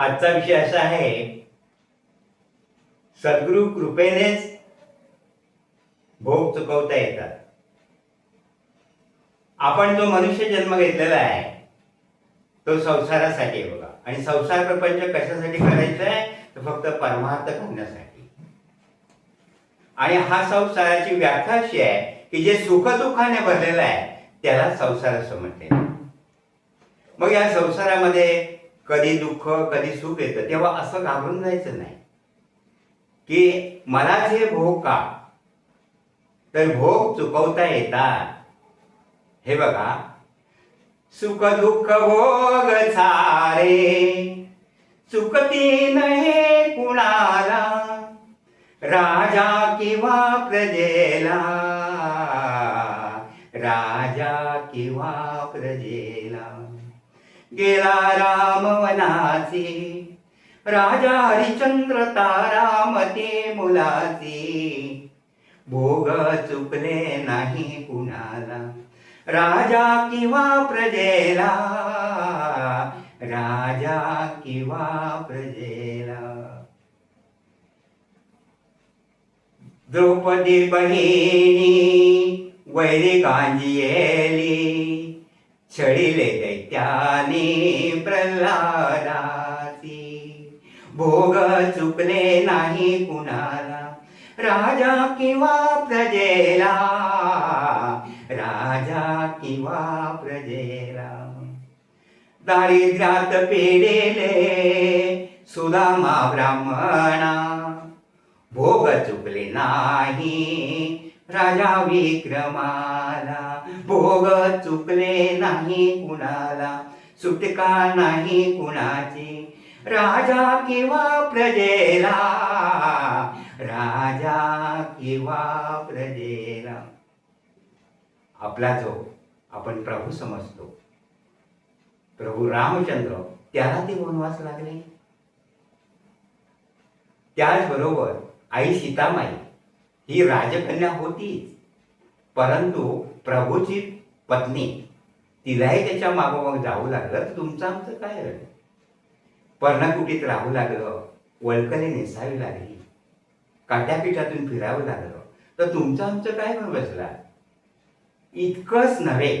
आजचा विषय असा आहे सद्गुरु कृपेनेच भोग चुकवता येतात. आपण जो मनुष्य जन्म घेतलेला आहे तो संसारासाठी बघा. आणि संसार प्रपंच कशासाठी करायचा आहे तर फक्त परमार्थ करण्यासाठी. आणि हा संसाराची व्याख्या अशी आहे की जे सुखदुःखाने भरलेलं आहे त्याला संसार असं म्हणते मग या संसारामध्ये कधी दुःख कधी सुख येतं. तेव्हा असं घाबरून जायचं नाही. की मलाच हे भोग का? तर भोग चुकवता येतात. हे बघा. सुख दुःख भोग सारे. चुकती हे कुणाला. राजा किंवा प्रजेला. राजा किंवा प्रजेला. गेला राम वनाचे राजा हरिचंद्र तारामते मुलाचे. भोग चुकले नाही कुणाला. राजा किंवा प्रजेला. राजा किंवा प्रजेला. द्रौपदी बहिणी वैरी गांजियेली. छळिले दैत्याने प्रल्हादासी. भोग चुकले नाही कुणाला राजा किंवा प्रजेला. राजा किंवा प्रजेला. दारिद्र्यात पेडेले सुदामा ब्राह्मणा. भोग चुकले नाही राजा विक्रमाला. भोग चुकले नाही कुणाला सुटका नाही कुणाची. राजा किंवा प्रजेला राजा किंवा प्रजेला. आपला जो आपण प्रभू समजतो प्रभू रामचंद्र त्याला ते वनवास लागले. त्याचबरोबर आई सीतामाई ही राजकन्या होतीच. परंतु प्रभूची पत्नी तिलाही त्याच्या मागोमाग जाऊ लागलं तर तुमचं आमचं काय रे पर्णकुटीत राहू लागलं वळकले नेसावी लागली काट्यापिठातून फिरावं लागलं तर तुमचं आमचं काय पण बसला? इतकंच नव्हे.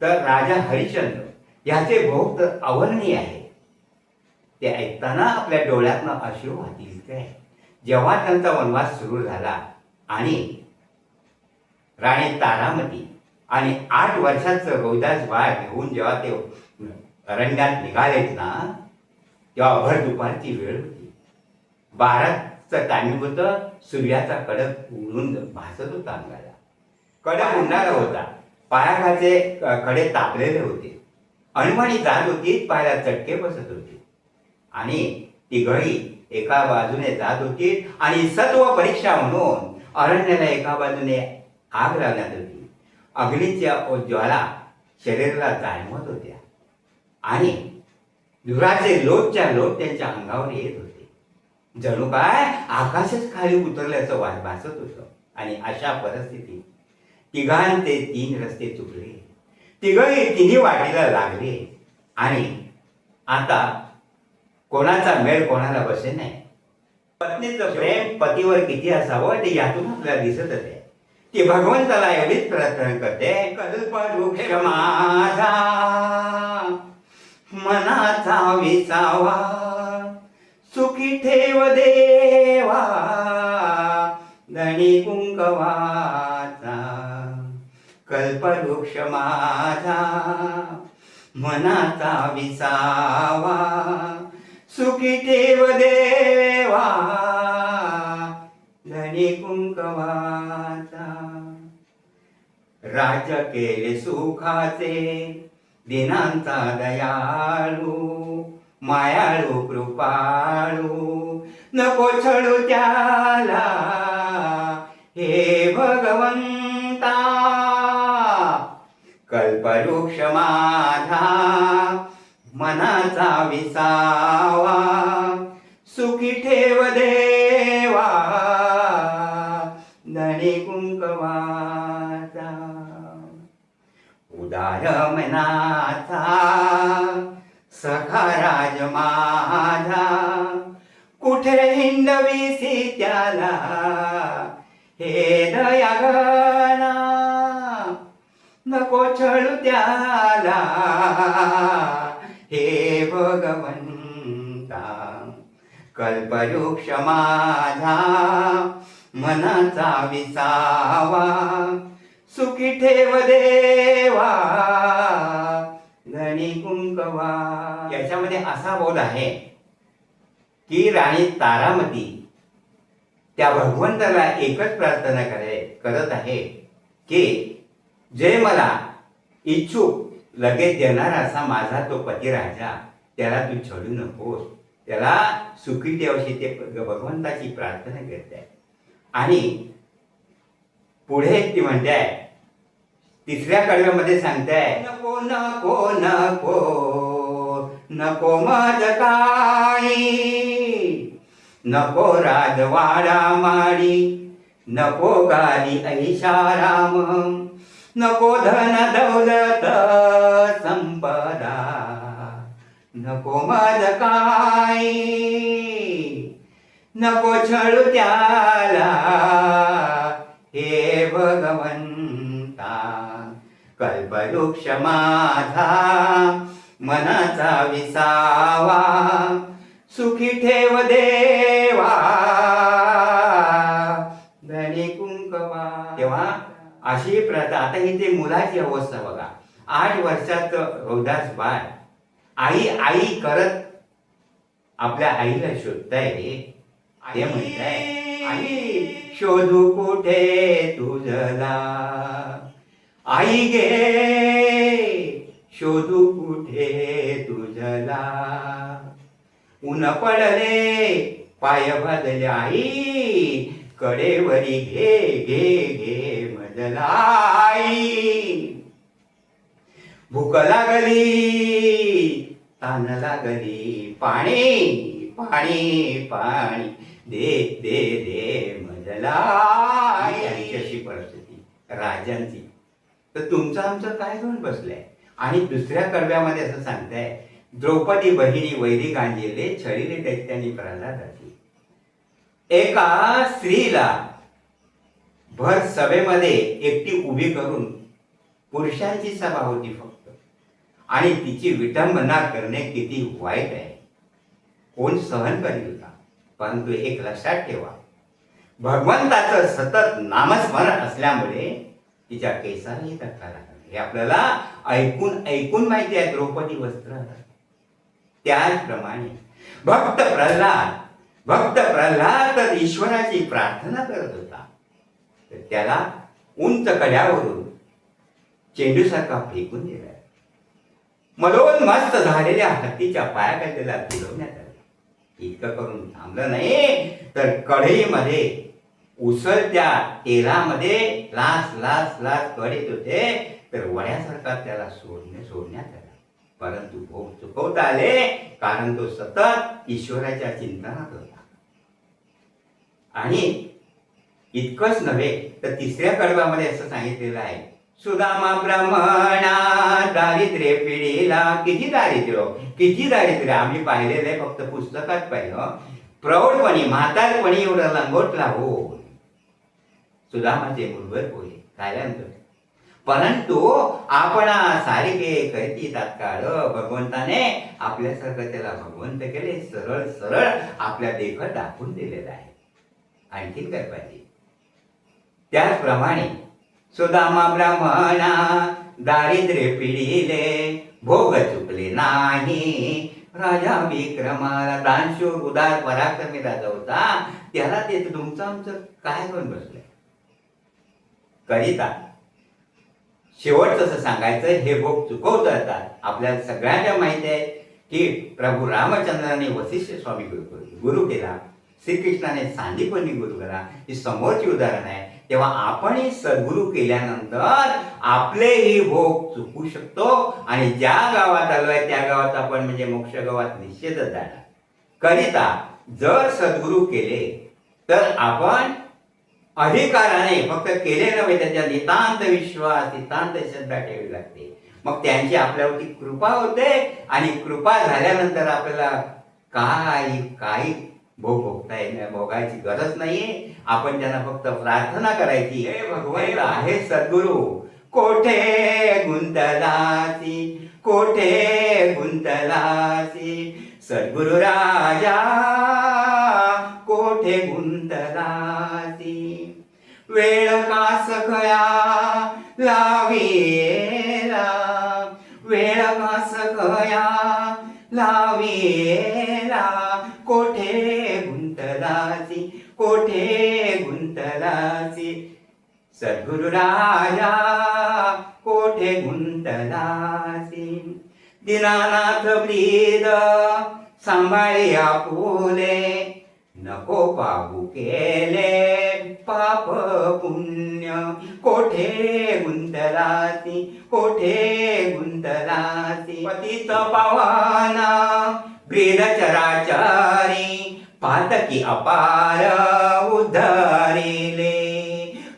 तर राजा हरिश्चंद्र याचे भोग तर अवर्णनीय आहे ते ऐकताना आपल्या डोळ्यातनं अश्रू वाहतील काय? जेव्हा त्यांचा वनवास सुरू झाला आणि राणी तारामती आणि आठ वर्षाचं रोहिदास बाळ घेऊन जेव्हा ते अरण्यात निघालेत ना तेव्हा भर दुपारची वेळ होती. बाराचं टायमिंग होतं सूर्याचा कडक उडून भासत होता अंगाला. कडक उडणारा होता. पायाखाचे कडे तापलेले होते. अणमणी जात होती पायाला चटके बसत होते. आणि तिघही एका बाजूने जात होती आणि सत्व परीक्षा म्हणून अरण्याला एका बाजूने आग लावण्यात होती अग्नीच्या ज्वाला शरीराला जाणवत होत्या. आणि धुराचे लोटच्या लोट त्यांच्या अंगावर येत होते. जणू काय आकाशच खाली उतरल्याचं वा भासत होतं. आणि अशा परिस्थितीत तिघांचे तीन रस्ते चुकले. तिघही तिन्ही वाटेला लागले. आणि आता कोणाचा मेळ कोणाला बसे नाही. पत्नीचं प्रेम पतीवर किती असावं ते यातून आपल्याला दिसत आहे ती भगवंताला एवढीच प्रार्थना करते कल्पवृक्ष माझा मनाचा विसावा सुखी ठेव देवा धनी कुंकवाचा कल्पवृक्ष माझा मनाचा विसावा. सुखी ठेव देवा धनी कुंकवाचा. राज केले सुखाचे दिनांचा दयाळू मायाळू कृपाळू. नको छळू त्याला हे भगवंता. कल्पवृक्ष माझा मनाचा विसावा. सुखी ठेव देवा. धनी कुंकवाचा. उदार मनाचा. सखा राज माझा. कुठे हिंडवीसी त्याला? हे दयागना नको छळू त्याला. हे भगवंता कल्पवृक्ष माझा मनाचा विसावा सुखी ठेव देवा धनी कुंकवा. याच्यामध्ये असा बोध आहे की राणी तारामती त्या भगवंताला एकच प्रार्थना करे करत आहे की जे मला इच्छुक लगेच देणारा असा माझा तो पतिराजा त्याला तू छळू नकोस. त्याला सुखी ठेवशी ते भगवंताची प्रार्थना करते. आणि पुढे ती म्हणते तिसऱ्या कडव्यामध्ये सांगताय नको नको नको नको मज काही नको राजवाडा माडी नको गाली ऐशाराम नको धन दौलत संपदा. नको मज काय? नको छळू त्याला. हे भगवंता कल्पवृक्ष माझा मनाचा विसावा. सुखी ठेव देवा. धनी कुंकवा. तेव्हा अशी प्रथा. आता इथे मुलाची अवस्था बघा. आठ वर्षात रौदास बाळ. आई आई करत आपल्या आईला शोधताय ते म्हणताय आई शोधू कुठे तुझला? आई गे शोधू कुठे तुझला? ऊन पडले पाय भाजले आई कडेवरी घे घे घे मजला भूक लागली तान लागली पाणी पाणी पाणी. दे दे दे मजला अशी परिस्थिती राजांची. तर तुमचं आमचं काय घेऊन बसलंय? आणि दुसऱ्या कडव्यामध्ये असं सांगताय द्रौपदी बहिणी वैरी गांजेले छळीले दैत्यांनी प्रल्हादाची एका स्त्रीला भर सभेमध्ये एकटी उभी करून पुरुषांची सभा होती फक्त. आणि तिची विटंबना करणे किती वाईट आहे. कोण सहन करीत होता? परंतु एक लक्षात ठेवा. भगवंताचं सतत नामस्मरण असल्यामुळे तिच्या केसालाही धक्का लागला. हे आपल्याला ऐकून ऐकून माहिती आहे द्रौपदी वस्त्र. त्याचप्रमाणे भक्त प्रल्हाद भक्त प्रल्हाद तर ईश्वराची प्रार्थना करत होता. तर त्याला उंच कड्यावरून चेंडूसारखा फेकून दिला मलोन मस्त झालेल्या हत्तीच्या पायाखाली त्याला फिरवण्यात आलं. इतकं करून थांबलं नाही तर कढईमध्ये उसळत्या तेलामध्ये लास लास लास कढीत होते तर वड्यासारखा त्याला सोडणे सोडण्यात आला. परंतु भोग चुकवता आले कारण तो सतत ईश्वराच्या चिंतनात होता. आणि इतकंच नव्हे तर तिसऱ्या कडव्यामध्ये असं सांगितलेलं आहे. सुदामा ब्राह्मणा दारिद्र्य पिढीला किती दारिद्र्य हो? किती दारिद्र्य? आम्ही पाहिलेलं आहे फक्त पुस्तकात पाहिलं हो. प्रौढपणी म्हातारपणी एवढं लंगोटला हो सुदामाचे मुलभर होय कायल्यानंतर परंतु आपण सारिके कैती तात्काळ हो, भगवंताने आपल्यासारखं त्याला भगवंत केले सरळ सरळ आपल्या देखत दाखवून दिलेलं आहे. आणखीन काय पाहिजे? त्याचप्रमाणे सुदामा ब्राह्मणा दारिद्र्य पिढीले भोग चुकले नाही. राजा विक्रमाला दानशूर उदार पराक्रमी राजा होता. त्याला ते तुमचं आमचं काय करून बसलंय. करिता. शेवट तसं सांगायचं हे भोग चुकवता येतात आपल्याला सगळ्यांना माहिती आहे की प्रभू रामचंद्राने वशिष्ठ स्वामी गुरु गुरु केला श्रीकृष्णाने सांदीपणी गुरु केला ही समोरची उदाहरण आहे. तेव्हा आपणही सद्गुरू केल्यानंतर आपलेही भोग चुकू शकतो आणि ज्या गावात आलोय त्या गावात आपण म्हणजे मोक्ष गावात निश्चितच जाणार. करिता जर सद्गुरू केले तर आपण अधिकाराने फक्त केले नव्हे त्याच्या नितांत विश्वास नितांत श्रद्धा ठेवी लागते. मग त्यांची आपल्यावरती कृपा होते आणि कृपा झाल्यानंतर आपल्याला काही काही भोग भोगता येणार भोगायची गरज नाहीये. आपण त्यांना फक्त प्रार्थना करायची हे भगवंत आहे सद्गुरू. कोठे गुंतलासी? कोठे गुंतलासी? सद्गुरु राजा कोठे गुंतलासी? वेळ कास खया लावीला वेळ कास खया लावेला कोठे गुंतलासी कोठे गुंतलासी? सद्गुरुराया कोठे गुंतलासी? दिनानाथ ब्रीद सांभाळी आपुले नको पाहू केले पाप पुण्य. कोठे गुंतलासी कोठे गुंतलासी? पतित पवाना ब्रीद चराचारी पातकी अपार उद्धरिले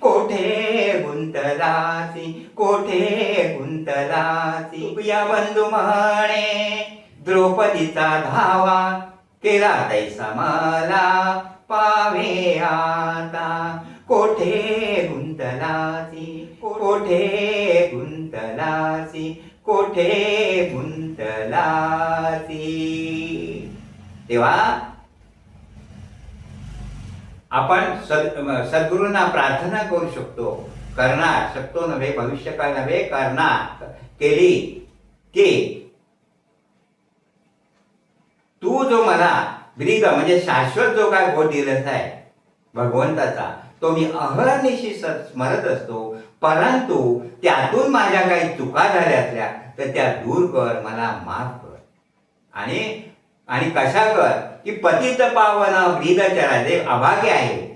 कोठे गुंतलासी कोठे गुंतलासी? या बंधू म्हणे द्रौपदीचा धावा केला तैसा मला पावे आता कोठे गुंतलासी कोठे गुंतलासी? कोठे गुंतलासी? तेव्हा आपण सद सद्गुरूंना प्रार्थना करू शकतो. करणार शकतो नव्हे भविष्यकाळ नव्हे करणार. केली की तू जो मला ब्रीद म्हणजे शाश्वत जो काय बोध दिलास आहे भगवंताचा तो मी अहर्निशी स्मरत असतो. परंतु त्यातून माझ्या काही चुका झाल्या असल्या तर त्या दूर कर मला माफ कर. आणि आणि कशा कर? की पतित पावन ब्रीदचरा जे अभागे आहे.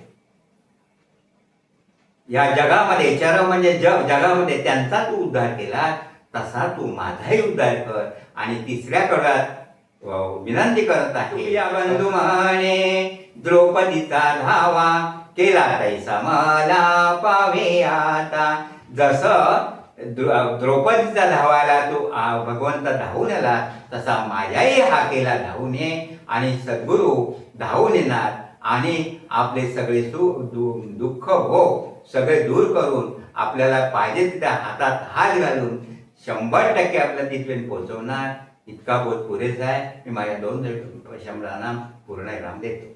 या जगामध्ये चर म्हणजे जग जगामध्ये त्यांचा तू उद्धार केला तसा तू माझाही उद्धार कर. आणि तिसऱ्या कडव्यात अ, विनंती करत आहे. या बंधू म्हणे द्रौपदीचा धावा केला तैसा मला पावे आता. जसं द्रौपदीचा धावायला तो भगवंत धावून आला तसा माझ्याही हा केला धावून ये. आणि सद्गुरू धावून येणार आणि आपले सगळे सुख दु- दुःख हो सगळे दूर करून आपल्याला पाहिजे तिथे हातात हात घालून शंभर टक्के आपल्याला तिथपर्यंत पोहोचवणार. इतका बोध पुरेसा आहे. मी माझ्या दोन शंभरांना पूर्ण राम देतो.